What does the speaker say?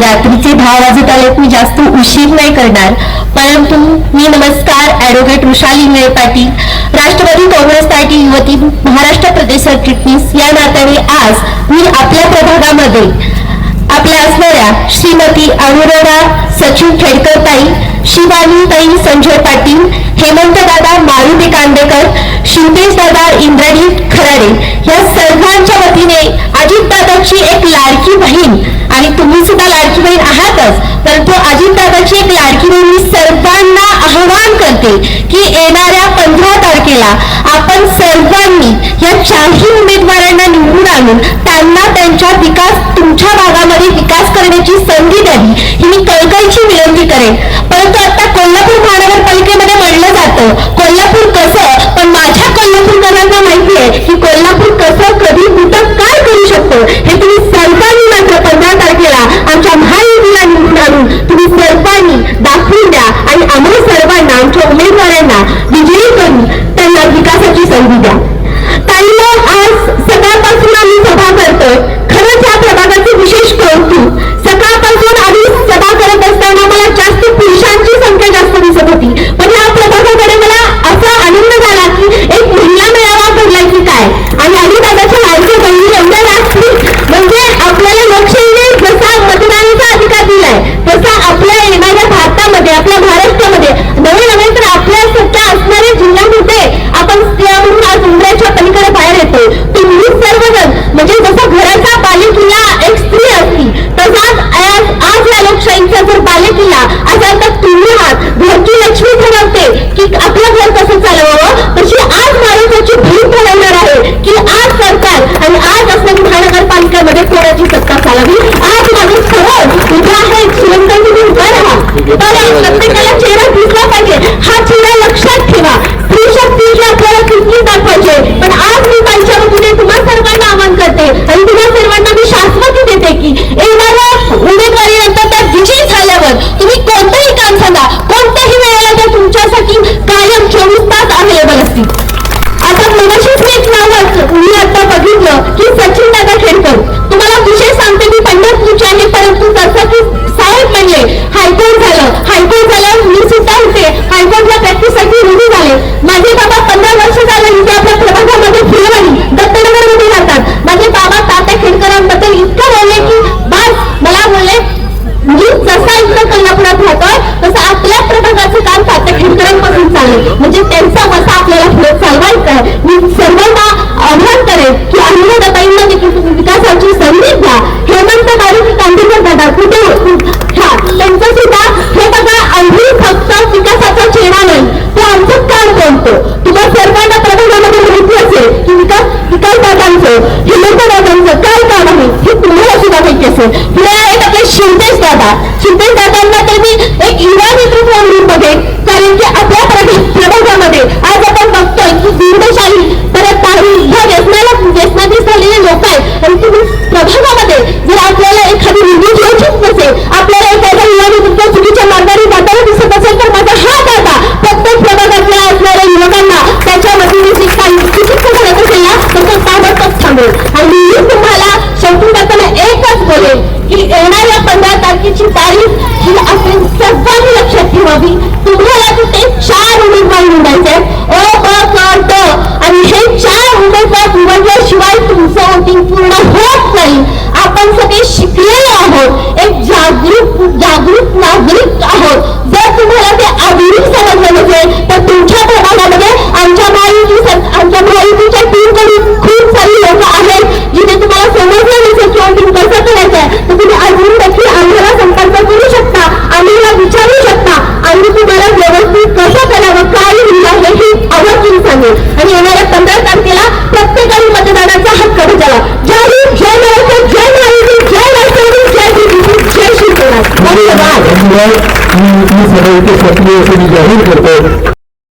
रात्रीचे दहा वाजत आलेत मी जास्त उशीर नाही करणार. परंतु मी नमस्कार ऍडव्होकेट वृषाली मेळ पाटील. राष्ट्रवादी काँग्रेस पार्टी युवती महाराष्ट्र प्रदेश सरचिटणीस या नात्याने आज मी आपल्या प्रभागामध्ये आपल्या असणाऱ्या श्रीमती अनुरोधा सचिन खेडकरताई शिवानीताई संजय पाटील हेमंत दादा मारुती कांदेकर शिवतेशदादा इंद्रजीत खराडे या सर्वांच्या अजितदादाची एक लाडकी म्हणून सर्वांना आवाहन करते की येणाऱ्या पंधरा तारखेला आपण सर्वांनी या चारही उमेदवारांना निवडून आणून त्यांना त्यांच्या विकास तुमच्या भागामध्ये विकास करण्याची संधी द्यावी ही मी कळकळीची विनंती करेन. परंतु आता कोल्हापूर महानगरपालिकेमध्ये म्हणलं जातं कोल्हापूर प्रत्येकाला चेहरा दिसला पाहिजे हा चेहरा लक्षात ठेवा स्त्री शक्तीची आपल्याला किती दाखवायचे पण आज मी माझ्या वतीने तुम्हा सर्वांना आवाहन करते आणि सर्वांना मी शाश्वती देते की येणाऱ्या उमेदवारीनंतर त्या विजयी झाल्यावर तुम्ही कोणतंही काम सांगा. कोणत्याही वेळेला त्या तुमच्यासाठी My असतो हे लोकनाथांचं काय काम आहे? हे तुम्हाला सुद्धा माहिती असेल. पुढे आहेत आपले शिंदेश दादा. शिवतेश दादांना त्यांनी एक युवा मित्र की येणाऱ्या पंधरा तारखेची तारीख ही असेल सर्वांनी लक्षात ठेवावी. तुम्हाला तिथे चार उमेदवार निवडायचे अ आणि हे चार उमेदवार निवडल्याशिवाय तुमचं वोटिंग पूर्ण होत नाही. आपण सगळे शिकलेले आहोत. एक जागरूक जागरूक नागरिक Vale, no, no, no, no, no, no,